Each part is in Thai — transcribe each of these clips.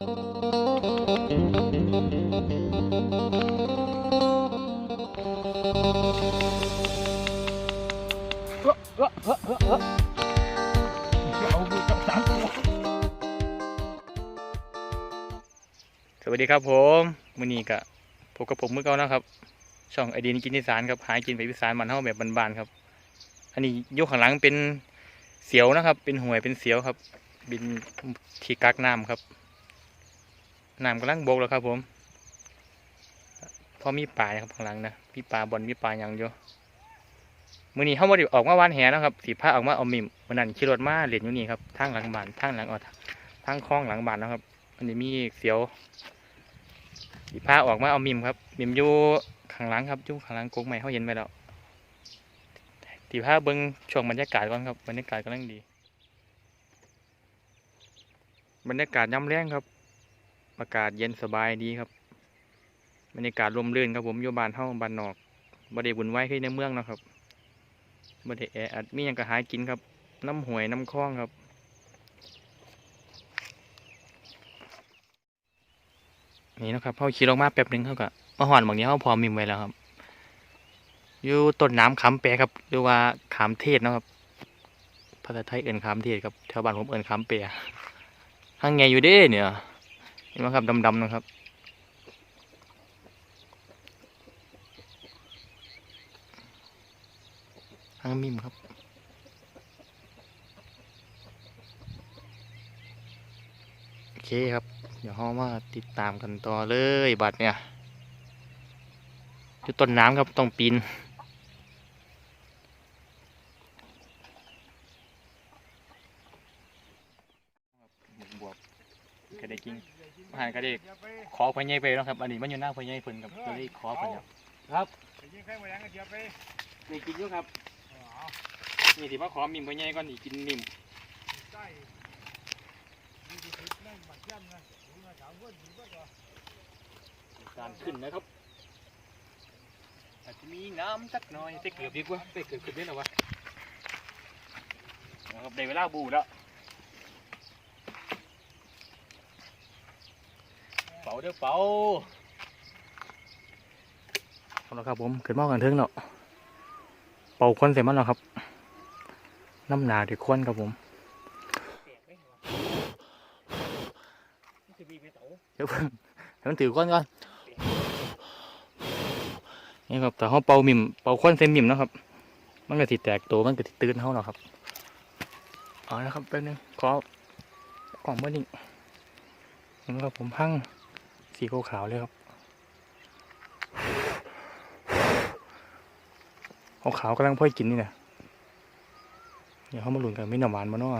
สวัสดีครับผมมื้อนี้ก็พบกับผมมื้อเก่านะครับ ช่องไอดีนกินอีสานครับหากินไปอีสานมันเฮาแบบบานๆครับ อันนี้ยกข้างหลังเป็นเสียวนะครับ เป็นหวยเป็นเสียวครับ บินที่กักน้ำครับ น้ำกำลังบกแล้วครับผมพอมีปลาครับข้างหลังนะมีปลาบอลมีปลาอย่างเดียวมื้อนี้เฮาบ่ได้ออกมาวานแหนะครับสิพาออกมาเอามิมมื้อนั้นขี่รถมาเล่นอยู่นี่ครับทางหลังบ้านทางหลังออกทางคลองหลังบ้านนะครับ อันนี้มีเสียวสีผ้าออกมาเอามิมครับ มิมอยู่ข้างหลังครับอยู่ข้างหลังกงใหม่เขาเห็นไปแล้วสีผ้าเบิ้งช่วงบรรยากาศก่อนครับบรรยากาศกำลังดี บรรยากาศย่ำแรงครับ อากาศเย็นสบายดีครับบรรยากาศลมเรื่นครับผมอยู่บ้านเฮาบานนอกบ่ได้บุญไหวขึ้นในเมืองนะครับบ่ได้แออัดมีหยังก็หายกินครับ น้ำหวยน้ำคลองครับนี่นะครับเขาขี่ลงมาแป๊บหนึงเขาก็มาหอนบางนี้เขาพอมิมไว้แล้วครับ อยู่ต้นน้ำขามแปรครับหรือว่าขามเทศนะครับภาษาไทยเอิ้นขามเทศครับแถวบ้านผมเอิ้นขามแปรข้างไงอยู่เด้เนี่ย เห็นไหมครับดำๆนะครับข้างมิมครับ โอเคครับ เดี๋ยวเรามาติดตามกันต่อเลยบัตรเนี่ยอยู่ต้นน้ำครับต้องปีนบวก ก็ได้กินอาหารก็ได้ขอพญายไปเนาะครับ อันนี้มันอยู่หน้าพญายเพิ่นครับก็ได้ขอพญายครับไปยิงใครมายังกันเดียวไปนี่กินอยู่ครับอ๋อนี่ที่มาขอมิมพญายก่อนนี่กินมิมใช่ยี่สิบนั่นบัตรย่ำนะดูนะสามคนดีบ้างเหรอการขึ้นนะครับอาจจะมีน้ำสักหน่อยไปเกือบดีกว่าไปเกือบขึ้นได้แล้ววะนะครับได้เวลาบูแล้ว เป่าเด้อเป่าเอาละครับผมขึ้นมากันเทิงเนาะเป่าควันเสร็จมันแล้วครับ น้ำหนาเด็กควันครับผมเดี๋ยวเพิ่งให้มันถือควันก่อนนี่ครับแต่เขาเป่ามิมเป่าควันเต็มมิมนะครับ มันก็ติแตกตัวมันก็ติตื่นเขาเนาะครับเอาละครับแป๊บนึงขอกล่องเบอร์นิ่งนี่ครับผมพัง สีขาวๆเลยครับขาวกำลังพ่อยกินนี่นะเดี๋ยวเขามาหลุนกันไม่หน่าหวานมาเนาะ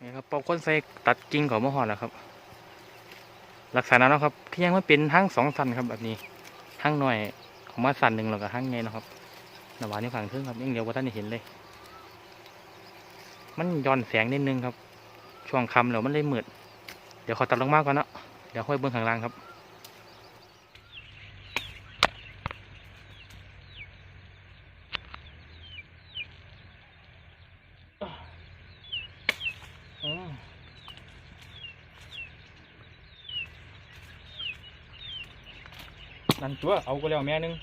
นี่ครับปอกก้นใส่ตัดกิ่งของมะฮอดนะครับลักษณะนะครับที่ยังมันเป็นห้างสองสันครับแบบนี้ห้างหน่อยของมาสันหนึ่งแล้วก็ห้างไงนะครับหน่าหวานนี่ฝั่งครึ่งครับยังเดียวว่าท่านได้เห็นเลย มันย้อนแสงนิดนึงครับ ช่วงคำแล้วมันเลยมืดเดี๋ยวขอตัดลงมากก่อนเนาะเดี๋ยวค่อยเบื้องข้างล่างครับ นั่นตัวเอาก็แล้วแม่นึง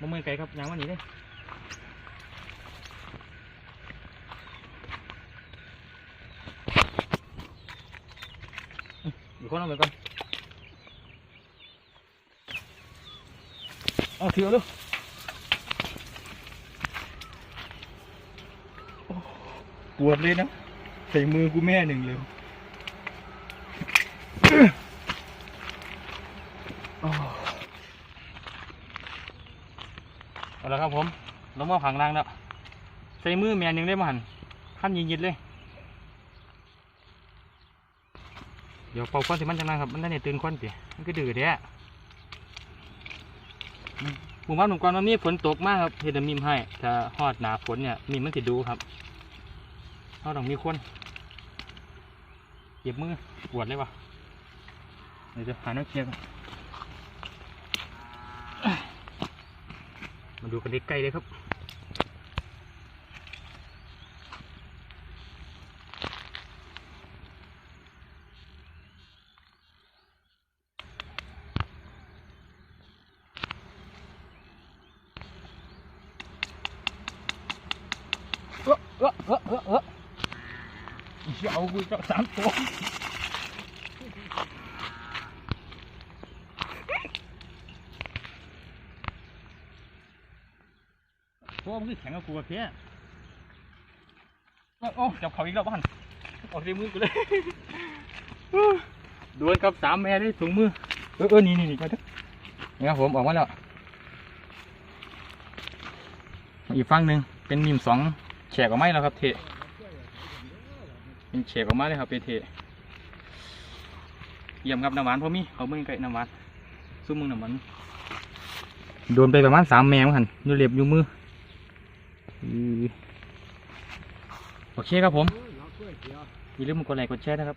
มามือไก่ครับยางวันนี้เลยอยู่คนเอาไปก่อนเอาเถื่อดู ปวดเลยนะ ใส่มือกูแม่หนึ่งเลยเอาละครับผมลงมาผังล่างแล้ว ใส่มือแม่หนึ่งได้มาหันขั้นยิดๆเลย เดี๋ยวเป่าควันสิมันจังนะครับ มันได้เนี่ยตื่นควันสิมันก็ดื้อเด้อ หมู่บ้านผมก่อนมันมีฝนตกมากครับเฮดมิมให้ถ้าฮอดหนาฝนเนี่ยมิมมันติดดูครับเขาต้องมีคนเหยียบมือปวดเลยวะเดี๋ยวจะหาน้ำเคียงมาดูกันใกล้เลยครับ เออเออเออเออเออเอากูจะสามตัวโอ้มันคือแข็งกับกูกับเพี้ยโอ้จับเขาอีกแล้วบ้านออกใส่มือกูเลยดวลกับสามแม่ได้ถุงมือ เออเออนี่นี่นี่ไปเถอะนี่ครับผมออกมาแล้ว อีกฝั่งหนึ่งเป็นมิมสอง แฉกออกมาแล้วครับเทเป็นแฉกออกมาเลยครับเป็นเทเยี่ยมครับน้ำหวานพอมีเอามือใกล้น้ำหวานซุ้มมือน้ำหวานโดนไปประมาณสามแมวหันอยู่เล็บอยู่มือโอเคครับผมเรื่อย่าลืมกดไลค์กดแชร์นะครับ